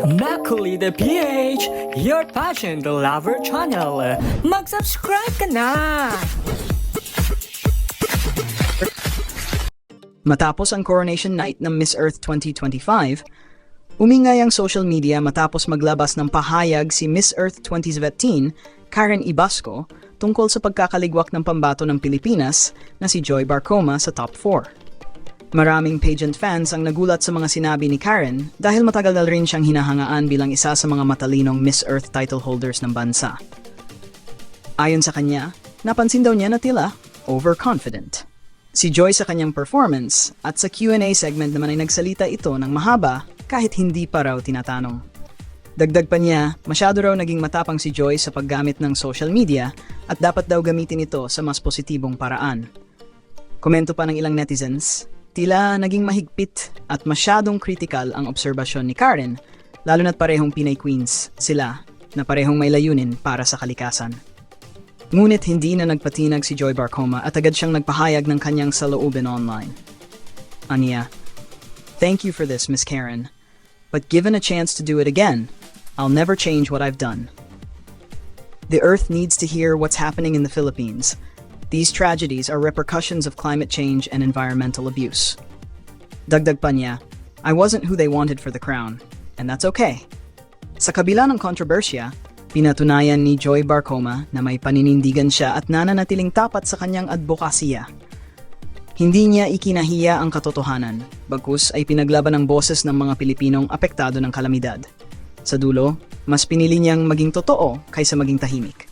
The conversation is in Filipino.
Makuli the PH, your passion the lover channel. Mag-subscribe ka na! Matapos ang coronation night ng Miss Earth 2025, umingay ang social media matapos maglabas ng pahayag si Miss Earth 2017, Karen Ibasco, tungkol sa pagkakaligwak ng pambato ng Pilipinas na si Joy Barcoma sa top 4. Maraming pageant fans ang nagulat sa mga sinabi ni Karen dahil matagal na rin siyang hinahangaan bilang isa sa mga matalinong Miss Earth title holders ng bansa. Ayon sa kanya, napansin daw niya na tila overconfident. Si Joy sa kanyang performance at sa Q&A segment naman ay nagsalita ito ng mahaba kahit hindi pa raw tinatanong. Dagdag pa niya, masyado raw naging matapang si Joy sa paggamit ng social media at dapat daw gamitin ito sa mas positibong paraan. Komento pa ng ilang netizens, tila naging mahigpit at masyadong critical ang obserbasyon ni Karen, lalo na't parehong Pinay Queens sila na parehong may layunin para sa kalikasan. Ngunit hindi na nagpatinag si Joy Barcoma at agad siyang nagpahayag ng kanyang saloobin online. Anya, Thank you for this, Miss Karen. But given a chance to do it again, I'll never change what I've done. The Earth needs to hear what's happening in the Philippines. These tragedies are repercussions of climate change and environmental abuse. Dagdag pa niya, I wasn't who they wanted for the crown, and that's okay. Sa kabila ng kontrobersya, pinatunayan ni Joy Barcoma na may paninindigan siya at nananatiling tapat sa kanyang advokasya. Hindi niya ikinahiya ang katotohanan, bagkus ay pinaglaban ang boses ng mga Pilipinong apektado ng kalamidad. Sa dulo, mas pinili niyang maging totoo kaysa maging tahimik.